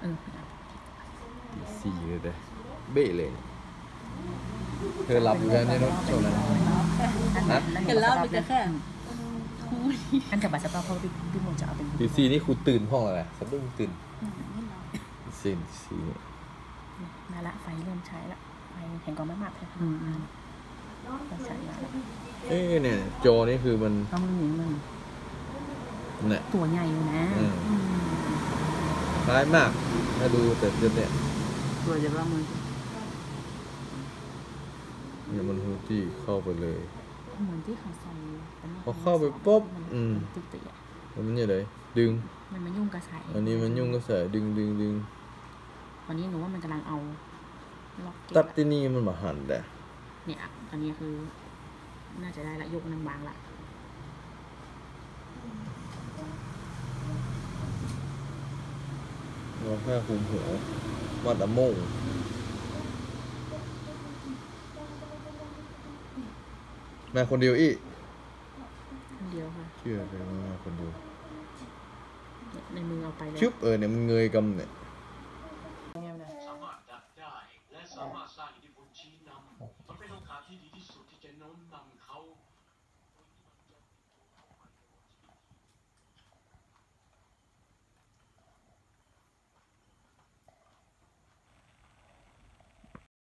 เออตีสี่เลยเด้อเบ้เลย เธอรับอยู่แล้วเนี่ยเนอะช่วงนั้นฮะเห็นแล้วมีแต่แค่อันกับบัตรสปาเพราะพี่พี่โมจะเอาเป็นตีสี่นี่ครูตื่นห้องอะไรสะดุ้งตื่นตีสี่ตีสี่นี่มาละไฟเริ่มใช้ละไฟแห่งกองไม่มากเลยค่ะอืมอืมไฟใช้มาละเอ้เนี่ยจอนี่คือมันต้องหนีมันเนี่ยตัวใหญ่อยู่นะอืมอืมคล้ายมาก ถ้าดูแต่เดี๋ยวเนี่ย ตัวจะว่ามันเนี่ยมันฮูที่เข้าไปเลย เหมือนที่เขาใส่แต่ไม่พอเข้าไปปุ๊บอืมตุ๊กติ๊กอะแล้วมันยังไงดึง มันมายุ่งกับสายอันนี้มันยุ่งก็ใส่ดึงดึงดึงวันนี้หนูว่ามันกำลังเอาล็อกเก็ตตัดอะที่นี่มันมาหันแต่เนี่ยอันนี้คือ น่าจะได้ละยกนางบางละ น้องแค่คุมหัววัดามงแม่คนเดียวอีคนเดียวค่ะเชื่อเลยว่าคนเดียวในมือเอาไปแล้ชุบเออเนี่ยมันเงยกำเนี่ยสามารถได้และสามารถสร้างอิทธิพลชี้นำมันเป็นโอกาสที่ดีที่สุดที่จะโน้มนำเขา